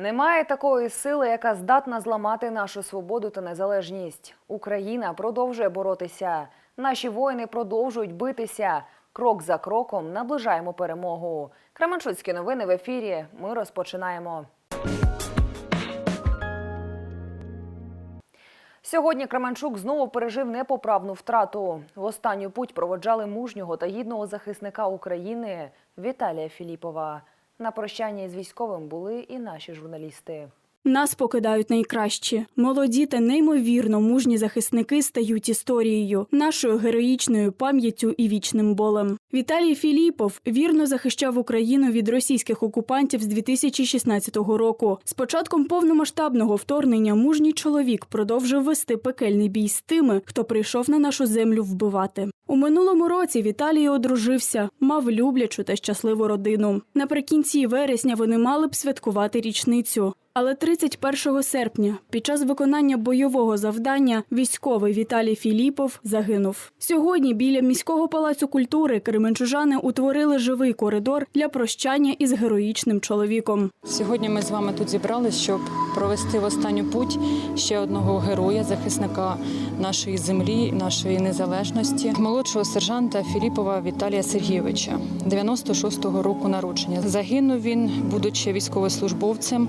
Немає такої сили, яка здатна зламати нашу свободу та незалежність. Україна продовжує боротися. Наші воїни продовжують битися. Крок за кроком наближаємо перемогу. Кременчуцькі новини в ефірі. Ми розпочинаємо. Сьогодні Кременчук знову пережив непоправну втрату. В останню путь проводжали мужнього та гідного захисника України Віталія Філіпова. На прощання із військовим були і наші журналісти. Нас покидають найкращі. Молоді та неймовірно мужні захисники стають історією, нашою героїчною пам'яттю і вічним болем. Віталій Філіпов вірно захищав Україну від російських окупантів з 2016 року. З початком повномасштабного вторгнення мужній чоловік продовжив вести пекельний бій з тими, хто прийшов на нашу землю вбивати. У минулому році Віталій одружився, мав люблячу та щасливу родину. Наприкінці вересня вони мали б святкувати річницю. Але 31 серпня, під час виконання бойового завдання, військовий Віталій Філіпов загинув. Сьогодні біля міського палацу культури кременчужани утворили живий коридор для прощання із героїчним чоловіком. Сьогодні ми з вами тут зібрались, щоб провести в останню путь ще одного героя, захисника нашої землі, нашої незалежності, молодшого сержанта Філіпова Віталія Сергійовича, 96-го року народження. Загинув він, будучи військовослужбовцем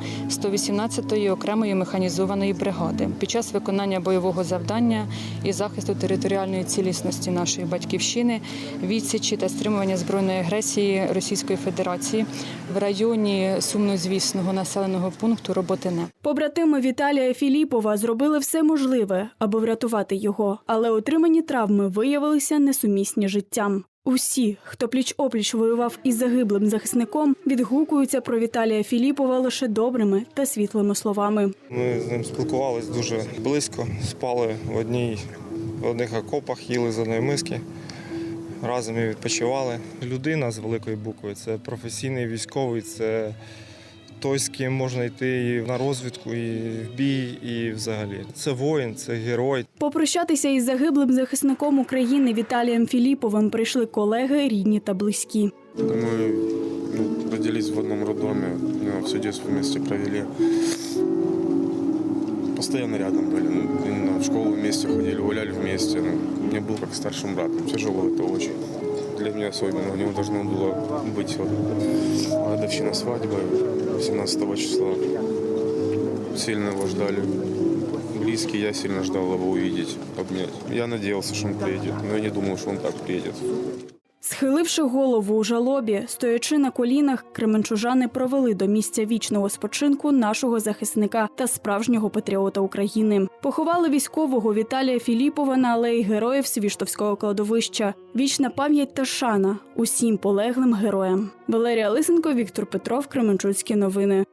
118-ї окремої механізованої бригади під час виконання бойового завдання і захисту територіальної цілісності нашої батьківщини, відсічі та стримування збройної агресії Російської Федерації в районі сумнозвісного населеного пункту Роботине. Побратими Віталія Філіпова зробили все можливе, аби врятувати його, але отримані травми виявилися несумісні життям. Усі, хто пліч-опліч воював із загиблим захисником, відгукуються про Віталія Філіпова лише добрими та світлими словами. Ми з ним спілкувалися дуже близько, спали в одній в одних окопах, їли з одної миски, разом і відпочивали. Людина з великої букви це професійний військовий, це той, з ким можна йти і на розвідку, і в бій, і взагалі. Це воїн, це герой. Попрощатися із загиблим захисником України Віталієм Філіповим прийшли колеги, рідні та близькі. Мы ну, родились в одном роддоме, ну, все детство вместе провели. Постоянно рядом были. Ну, именно в школу вместе ходили, гуляли вместе. Ну, мне был как старшим братом. Тяжело это очень. Для меня особенно. У него должно было быть вот годовщина свадьбы 17 числа. Сильно его ждали. Близкие, я сильно ждал его увидеть, обнять. Я надеялся, что он приедет, но я не думал, что он так приедет. Схиливши голову у жалобі, стоячи на колінах, кременчужани провели до місця вічного спочинку нашого захисника та справжнього патріота України. Поховали військового Віталія Філіпова на алеї героїв Свіштовського кладовища. Вічна пам'ять та шана усім полеглим героям. Валерія Лисенко, Віктор Петров, Кременчуцькі новини.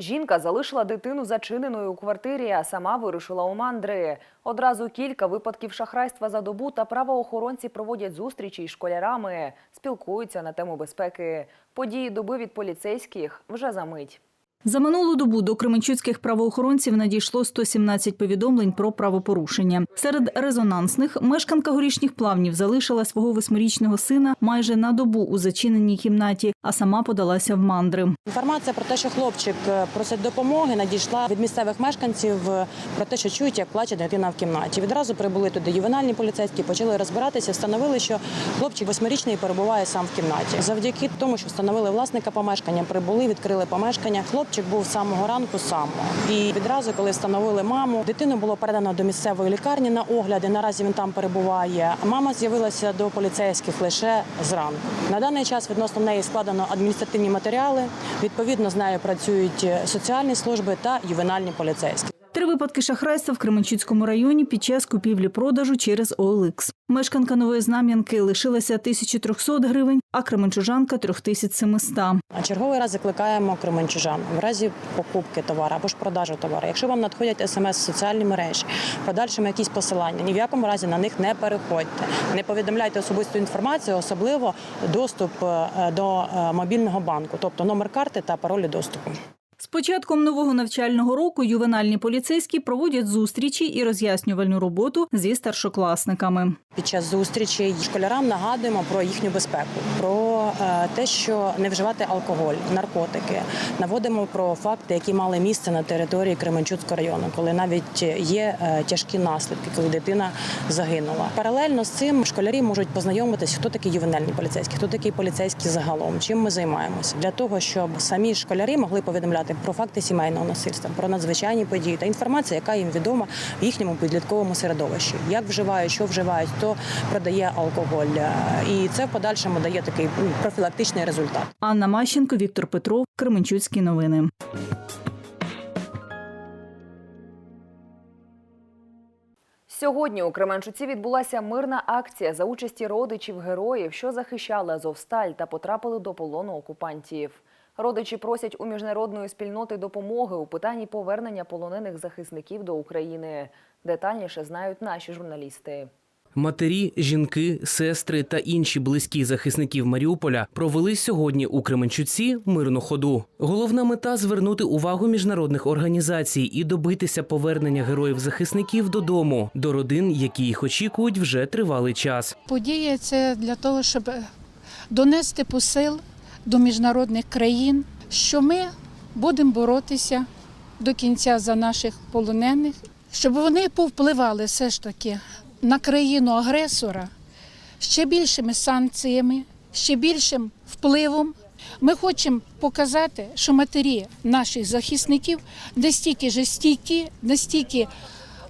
Жінка залишила дитину зачиненою у квартирі, а сама вирушила у мандри. Одразу кілька випадків шахрайства за добу та правоохоронці проводять зустрічі із школярами, спілкуються на тему безпеки. Події доби від поліцейських вже за мить. За минулу добу до кременчуцьких правоохоронців надійшло 117 повідомлень про правопорушення. Серед резонансних мешканка горішніх плавнів залишила свого восьмирічного сина майже на добу у зачиненій кімнаті, а сама подалася в мандри. Інформація про те, що хлопчик е, просить допомоги, надійшла від місцевих мешканців е, про те, що чують, як плаче дитина в кімнаті. Відразу прибули туди ювенальні поліцейські, почали розбиратися, встановили, що хлопчик восьмирічний перебуває сам в кімнаті. Завдяки тому, що встановили власника помешкання, прибули, відкрили помешкання. Хлопчик був з самого ранку сам. І відразу, коли встановили маму, дитину було передано до місцевої лікарні на огляди. Наразі він там перебуває. Мама з'явилася до поліцейських лише зранку. На даний час відносно неї складено адміністративні матеріали. Відповідно, з нею працюють соціальні служби та ювенальні поліцейські. Випадки шахрайства в Кременчуцькому районі під час купівлі-продажу через OLX. Мешканка Нової Знам'янки лишилася 1300 гривень, а кременчужанка – 3700. А черговий раз закликаємо кременчужан в разі покупки товару або ж продажу товару. Якщо вам надходять смс з соціальні мережі, подальшими якісь посилання, ні в якому разі на них не переходьте. Не повідомляйте особисту інформацію, особливо доступ е, до е, мобільного банку, тобто номер карти та паролі доступу. Початком нового навчального року ювенальні поліцейські проводять зустрічі і роз'яснювальну роботу зі старшокласниками. Під час зустрічі школярам нагадуємо про їхню безпеку, про е, те, що не вживати алкоголь, наркотики. Наводимо про факти, які мали місце на території Кременчуцького району, коли навіть є е, тяжкі наслідки, коли дитина загинула. Паралельно з цим школярі можуть познайомитись, хто такі ювенальні поліцейські, хто такий поліцейський загалом, чим ми займаємося для того, щоб самі школярі могли повідомляти про факти сімейного насильства, про надзвичайні події та інформація, яка їм відома в їхньому підлітковому середовищі, як вживають, що вживають, хто продає алкоголь, Е, і це в подальшому дає такий ну, профілактичний результат. Анна Мащенко, Віктор Петров, Кременчуцькі новини. Сьогодні у Кременчуці відбулася мирна акція за участі родичів героїв, що захищали Азовсталь та потрапили до полону окупантів. Родичі просять у міжнародної спільноти допомоги у питанні повернення полонених захисників до України. Детальніше знають наші журналісти. Матері, жінки, сестри та інші близькі захисників Маріуполя провели сьогодні у Кременчуці мирну ходу. Головна мета звернути увагу міжнародних організацій і добитися повернення героїв-захисників додому, до родин, які їх очікують вже тривалий час. Подія це для того, щоб донести посил до міжнародних країн, що ми будемо боротися до кінця за наших полонених, щоб вони повпливали все ж таки на країну агресора ще більшими санкціями, ще більшим впливом. Ми хочемо показати, що матері наших захисників настільки ж стійкі, настільки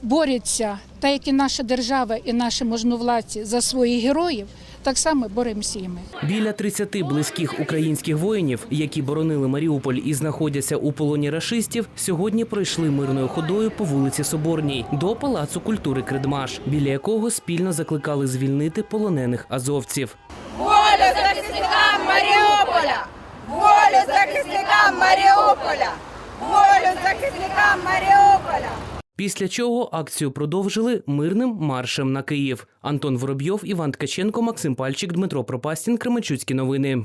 борються, так як і наша держава, і наші можновладці за своїх героїв, так само боремося і ми. Біля 30 близьких українських воїнів, які боронили Маріуполь і знаходяться у полоні рашистів, сьогодні пройшли мирною ходою по вулиці Соборній до Палацу культури Кредмаш, біля якого спільно закликали звільнити полонених азовців. Волю захисникам Маріуполя! Волю захисникам Маріуполя! Волю захисникам Маріуполя! Після чого акцію продовжили мирним маршем на Київ. Антон Воробйов, Іван Ткаченко, Максим Пальчик, Дмитро Пропастін, Кременчуцькі новини.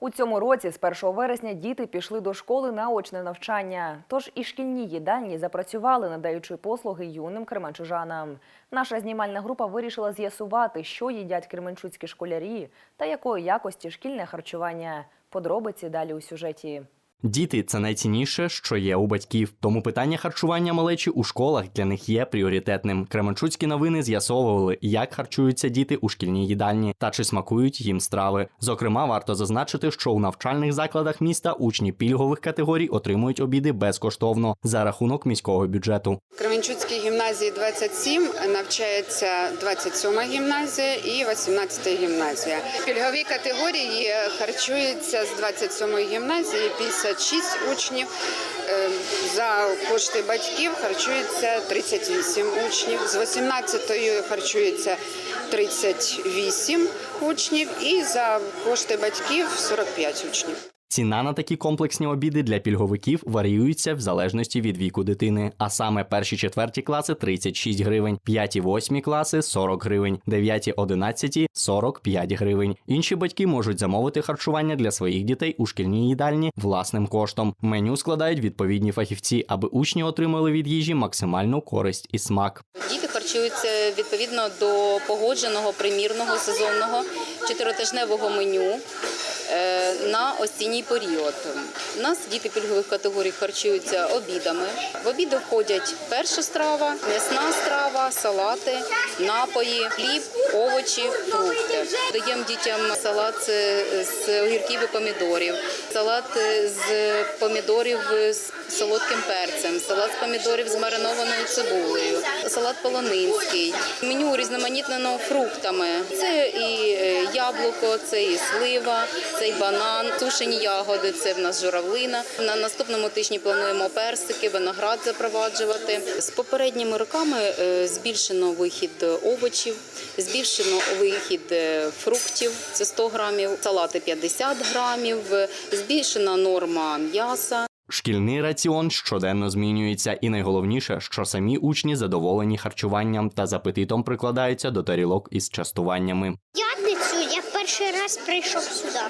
У цьому році з 1 вересня діти пішли до школи на очне навчання. Тож і шкільні їдальні запрацювали, надаючи послуги юним кременчужанам. Наша знімальна група вирішила з'ясувати, що їдять кременчуцькі школярі та якої якості шкільне харчування. Подробиці далі у сюжеті. Діти це найцінніше, що є у батьків. Тому питання харчування малечі у школах для них є пріоритетним. Кременчуцькі новини з'ясовували, як харчуються діти у шкільній їдальні та чи смакують їм страви. Зокрема, варто зазначити, що у навчальних закладах міста учні пільгових категорій отримують обіди безкоштовно за рахунок міського бюджету. В Кременчуцькій гімназії 27 навчається 27 гімназія і 18 гімназія. Пільгові категорії харчуються з 27 гімназії 56 учнів. Е, За кошти батьків харчується 38 учнів. З 18-ї харчується 38 учнів і за кошти батьків 45 учнів. Ціна на такі комплексні обіди для пільговиків варіюється в залежності від віку дитини. А саме перші четверті класи 36 гривень, п'яті восьмі класи 40 гривень, дев'яті одинадцяті 45 гривень. Інші батьки можуть замовити харчування для своїх дітей у шкільній їдальні власним коштом. Меню складають відповідні фахівці, аби учні отримали від їжі максимальну користь і смак. Діти харчуються відповідно до погодженого примірного сезонного чотиритижневого меню е, на осінній період. У нас діти пільгових категорій харчуються обідами. В обіди входять перша страва, м'ясна страва, салати, напої, хліб, овочі, фрукти. Даємо дітям салат з огірків і помідорів, салат з помідорів з солодким перцем, салат з помідорів з маринованою цибулею, салат полонинський. Меню різноманітнено фруктами. Це і е, яблуко, це і слива, це і банан, тушені ягоди. Це в нас журавлина. На наступному тижні плануємо персики, виноград запроваджувати. З попередніми роками е, збільшено вихід овочів, збільшено вихід е, фруктів. Це 100 грамів, салати 50 грамів, збільшена норма м'яса. Шкільний раціон щоденно змінюється, і найголовніше, що самі учні задоволені харчуванням та з апетитом прикладаються до тарілок із частуваннями. я перший раз прийшов сюди.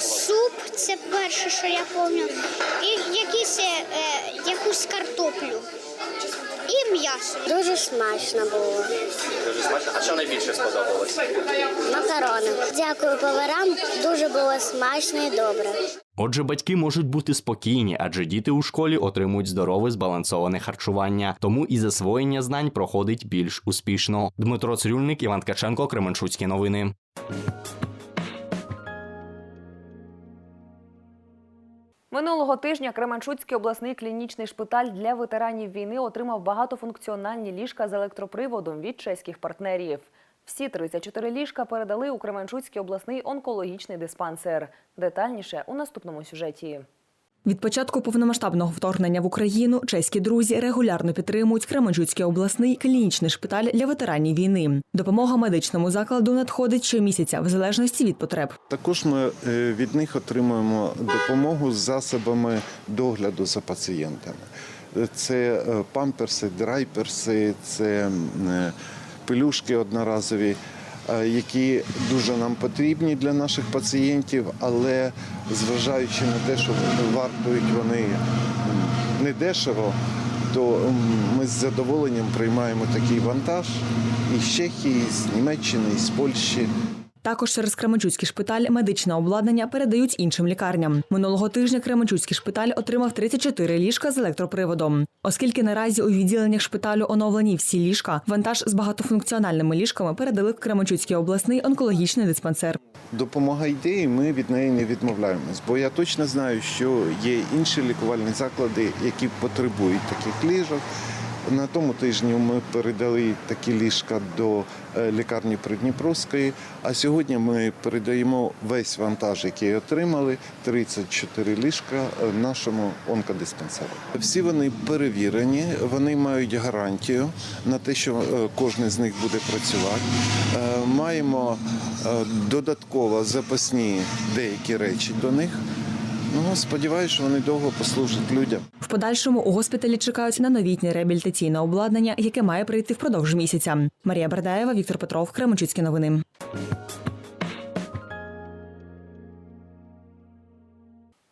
Суп це перше, що я пам'ятаю. І якісь, е, якусь картоплю. І м'ясо. Дуже смачно було. Дуже смачно. А що найбільше сподобалось? Макарони. Дякую поварам. Дуже було смачно і добре. Отже, батьки можуть бути спокійні, адже діти у школі отримують здорове збалансоване харчування, тому і засвоєння знань проходить більш успішно. Дмитро Црюльник, Іван Ткаченко, Кременчуцькі новини. Минулого тижня Кременчуцький обласний клінічний шпиталь для ветеранів війни отримав багатофункціональні ліжка з електроприводом від чеських партнерів. Всі 34 ліжка передали у Кременчуцький обласний онкологічний диспансер. Детальніше у наступному сюжеті. Від початку повномасштабного вторгнення в Україну чеські друзі регулярно підтримують Кременчуцький обласний клінічний шпиталь для ветеранів війни. Допомога медичному закладу надходить щомісяця в залежності від потреб. Також ми е, від них отримуємо допомогу з засобами догляду за пацієнтами. Це е, памперси, драйперси, це е, пелюшки одноразові, які дуже нам потрібні для наших пацієнтів, але зважаючи на те, що вартують вони не недешево, то ми з задоволенням приймаємо такий вантаж із Чехії, з Німеччини, з Польщі. Також через Кременчуцький шпиталь медичне обладнання передають іншим лікарням. Минулого тижня Кременчуцький шпиталь отримав 34 ліжка з електроприводом. Оскільки наразі у відділеннях шпиталю оновлені всі ліжка, вантаж з багатофункціональними ліжками передали в Кременчуцький обласний онкологічний диспансер. Допомога йде, і ми від неї не відмовляємось. Бо я точно знаю, що є інші лікувальні заклади, які потребують таких ліжок. На тому тижні ми передали такі ліжка до е, лікарні Придніпровської. А сьогодні ми передаємо весь вантаж, який отримали 34 ліжка е, нашому онкодиспансеру. Всі вони перевірені, вони мають гарантію на те, що е, кожен з них буде працювати. Маємо додатково запасні деякі речі до них. Ну, сподіваюся, що вони довго послужать людям. В подальшому у госпіталі чекають на новітнє реабілітаційне обладнання, яке має прийти впродовж місяця. Марія Бердаєва, Віктор Петров, Кременчуцькі новини.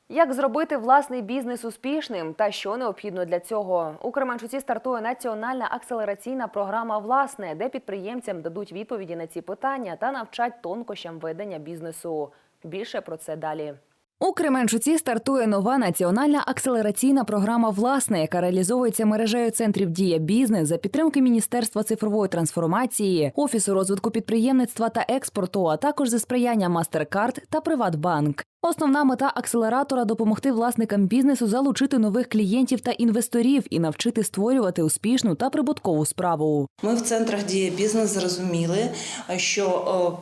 Як зробити власний бізнес успішним та що необхідно для цього? У Кременчуці стартує національна акселераційна програма Власне, де підприємцям дадуть відповіді на ці питання та навчать тонкощам ведення бізнесу. Більше про це далі. У Кременчуці стартує нова національна акселераційна програма Власне, яка реалізовується мережею центрів Дія бізнес за підтримки Міністерства цифрової трансформації, офісу розвитку підприємництва та експорту, а також за сприяння Мастеркард та Приватбанк. Основна мета акселератора допомогти власникам бізнесу залучити нових клієнтів та інвесторів і навчити створювати успішну та прибуткову справу. Ми в центрах дія бізнес зрозуміли, що о,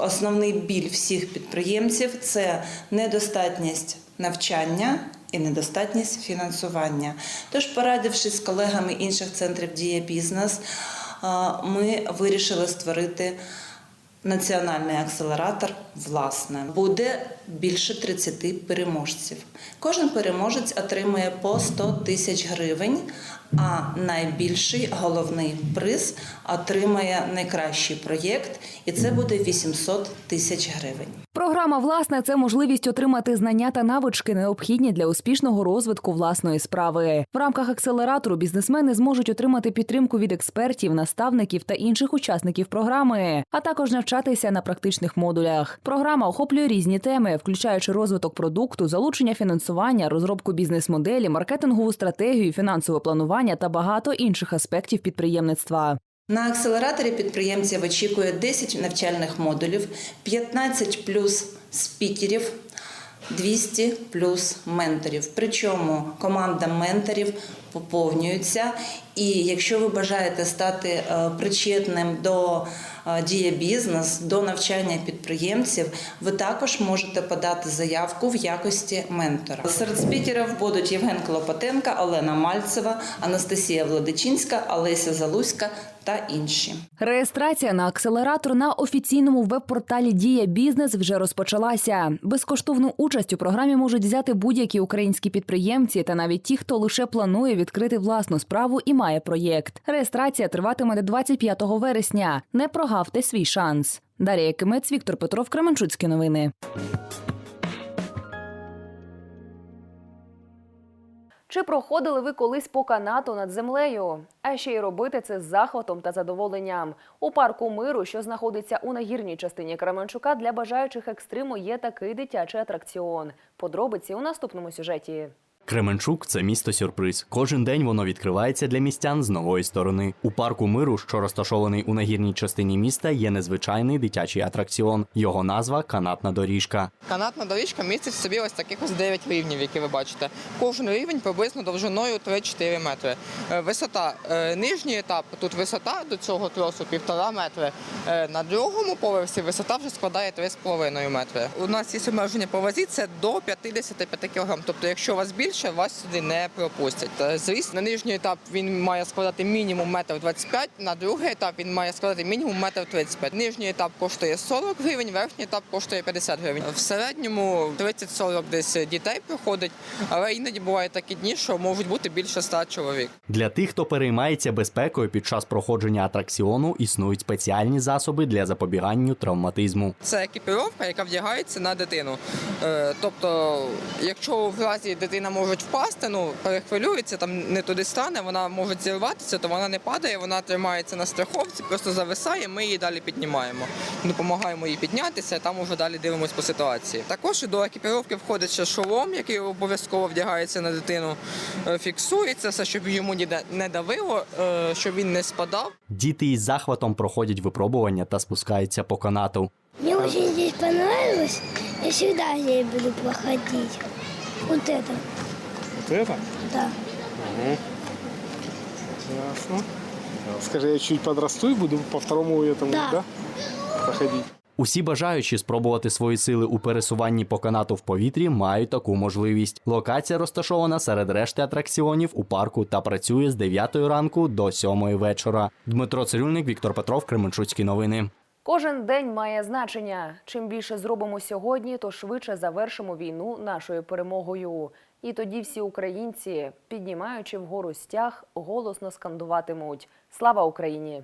основний біль всіх підприємців це недостатність навчання і недостатність фінансування. Тож, порадившись з колегами інших центрів дія бізнес, ми вирішили створити. Національний акселератор власне буде більше 30 переможців. Кожен переможець отримує по 100 тисяч гривень, а найбільший головний приз отримає найкращий проєкт, і це буде 800 тисяч гривень. Програма власне це можливість отримати знання та навички, необхідні для успішного розвитку власної справи. В рамках акселератору бізнесмени зможуть отримати підтримку від експертів, наставників та інших учасників програми, а також навчатися на практичних модулях. Програма охоплює різні теми, включаючи розвиток продукту, залучення фінансування, розробку бізнес-моделі, маркетингову стратегію, фінансове планування та багато інших аспектів підприємництва. На акселераторі підприємців очікує 10 навчальних модулів, 15 плюс спікерів, 200 плюс менторів. Причому команда менторів поповнюється. І якщо ви бажаєте стати е, причетним до е, дія бізнес, до навчання підприємців, ви також можете подати заявку в якості ментора. Серед спікерів будуть Євген Клопотенко, Олена Мальцева, Анастасія Владичинська, Олеся Залуська та інші. Реєстрація на акселератор на офіційному веб-порталі Дія Бізнес вже розпочалася. Безкоштовну участь у програмі можуть взяти будь-які українські підприємці та навіть ті, хто лише планує відкрити власну справу і має проєкт. Реєстрація триватиме до 25 вересня. Не прогавте свій шанс. Дар'я Кимець, Віктор Петров, Кременчуцькі новини. Чи проходили ви колись по канату над землею? А ще й робити це з захватом та задоволенням. У парку миру, що знаходиться у нагірній частині Кременчука, для бажаючих екстриму є такий дитячий атракціон. Подробиці у наступному сюжеті. Кременчук це місто сюрприз. Кожен день воно відкривається для містян з нової сторони. У парку миру, що розташований у нагірній частині міста, є незвичайний дитячий атракціон. Його назва канатна доріжка. Канатна доріжка містить в собі ось таких ось 9 рівнів, які ви бачите. Кожен рівень приблизно довжиною 3-4 метри. Е, Висота е, нижній етап, тут висота до цього тросу 1,5 метри. Е, На другому поверсі висота вже складає 3,5 метри. У нас є обмеження по вазі, це до 55 кг. Тобто, якщо у вас більше, вас сюди не пропустять. Зріст на нижній етап він має складати мінімум 1,25 м, на другий етап він має складати мінімум 1,35 м. Нижній етап коштує 40 гривень, верхній етап коштує 50 гривень. В середньому 30-40 десь дітей проходить, але іноді бувають такі дні, що можуть бути більше 100 чоловік. Для тих, хто переймається безпекою під час проходження атракціону, існують спеціальні засоби для запобігання травматизму. Це екіпіровка, яка вдягається на дитину. Е, Тобто, якщо в разі дитина може впасти, ну перехвилюється, там не туди стане, вона може зірватися, то вона не падає, вона тримається на страховці, просто зависає. Ми її далі піднімаємо. Допомагаємо їй піднятися, там уже далі дивимося по ситуації. Також до екіпіровки входить ще шолом, який обов'язково вдягається на дитину, е, фіксується все, щоб йому ніде не давило, е, щоб він не спадав. Діти із захватом проходять випробування та спускаються по канату. Мне очень здесь понравилось. Я всегда здесь буду проходить. Вот это. Вот это? Да. Ясно. Скажи, я чуть подрасту и буду по второму этому, Да. да, проходить? Усі бажаючі спробувати свої сили у пересуванні по канату в повітрі мають таку можливість. Локація розташована серед решти атракціонів у парку та працює з 9 ранку до 7 вечора. Дмитро Цирюльник, Віктор Петров, Кременчуцькі новини. Кожен день має значення. Чим більше зробимо сьогодні, то швидше завершимо війну нашою перемогою. І тоді всі українці, піднімаючи вгору стяг, голосно скандуватимуть Слава Україні!